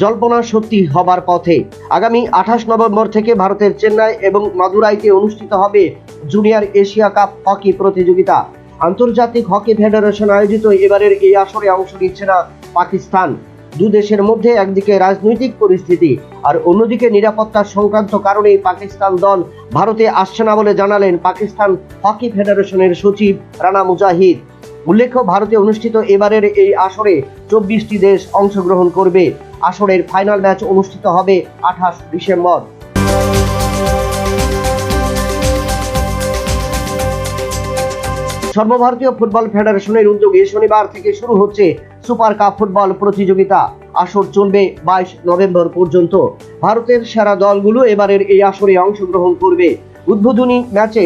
জল্পনা সত্যি হবার পথে। আগামী আঠাশ নভেম্বর থেকে ভারতের চেন্নাই এবং মাদুরাইতে অনুষ্ঠিত হবে জুনিয়র এশিয়া কাপ হকি প্রতিযোগিতা। আন্তর্জাতিক হকি ফেডারেশন আয়োজিত এবারের এই আসরে অংশ নিচ্ছে না পাকিস্তান। দু দেশের মধ্যে একদিকে রাজনৈতিক পরিস্থিতি আর অন্যদিকে নিরাপত্তা সংক্রান্ত কারণেই পাকিস্তান দল ভারতে আসছে না বলে জানালেন পাকিস্তান হকি ফেডারেশনের সচিব রানা মুজাহিদ। উল্লেখ্য, ভারতে অনুষ্ঠিত এবারের এই আসরে চব্বিশটি দেশ অংশগ্রহণ করবে। আসরের ফাইনাল ম্যাচ অনুষ্ঠিত হবে আঠাশ ডিসেম্বর। সর্বভারতীয় ফুটবল ফেডারেশনের উদ্যোগে শনিবার থেকে শুরু হচ্ছে সুপার কাপ ফুটবল প্রতিযোগিতা। আসর চলবে বাইশ নভেম্বর পর্যন্ত। ভারতের সেরা দলগুলো এবারের এই আসরে অংশগ্রহণ করবে। উদ্বোধনী ম্যাচে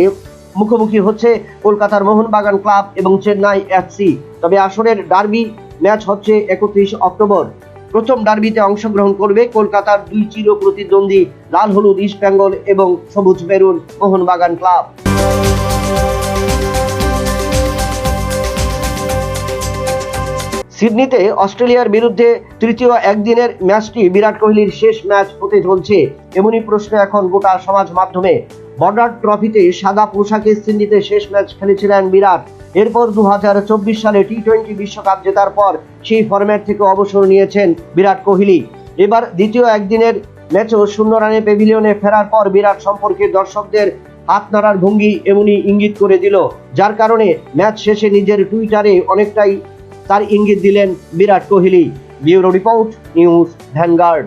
মুখোমুখি হচ্ছে কলকাতার মোহনবাগান ক্লাব এবং চেন্নাই এফসি তবে আসরের ডার্বি ম্যাচ হচ্ছে একত্রিশ অক্টোবর। প্রথম ডার্বিতে অংশগ্রহণ করবে কলকাতার দুই চির প্রতিদ্বন্দ্বী, লাল হলুদ, ইস্ট বেঙ্গল এবং সবুজ মেরুন মোহনবাগান ক্লাব। সিডনিতে অস্ট্রেলিয়ার বিরুদ্ধে তৃতীয় একদিনের ম্যাচটি বিরাট কোহলির শেষ ম্যাচ হতে চলছে। এমনই প্রশ্ন এখন গোটা সমাজ মাধ্যমে। বর্ডার ট্রফিতে সাদা পোশাকে সিডনিতে শেষ ম্যাচ খেলেছিলেন বিরাট। এরপর দু হাজার চব্বিশ সালে টি টোয়েন্টি বিশ্বকাপ জেতার পর সেই ফরম্যাট থেকে অবসর নিয়েছেন বিরাট কোহলি। এবার দ্বিতীয় একদিনের ম্যাচও শূন্য রানে পেভিলিয়নে ফেরার পর বিরাট সম্পর্কে দর্শকদের হাত নাড়ার ভঙ্গি এমনই ইঙ্গিত করে দিল। যার কারণে ম্যাচ শেষে নিজের টুইটারে অনেকটাই তার ইঙ্গিত দিলেন Virat Kohli bureau report news vanguard.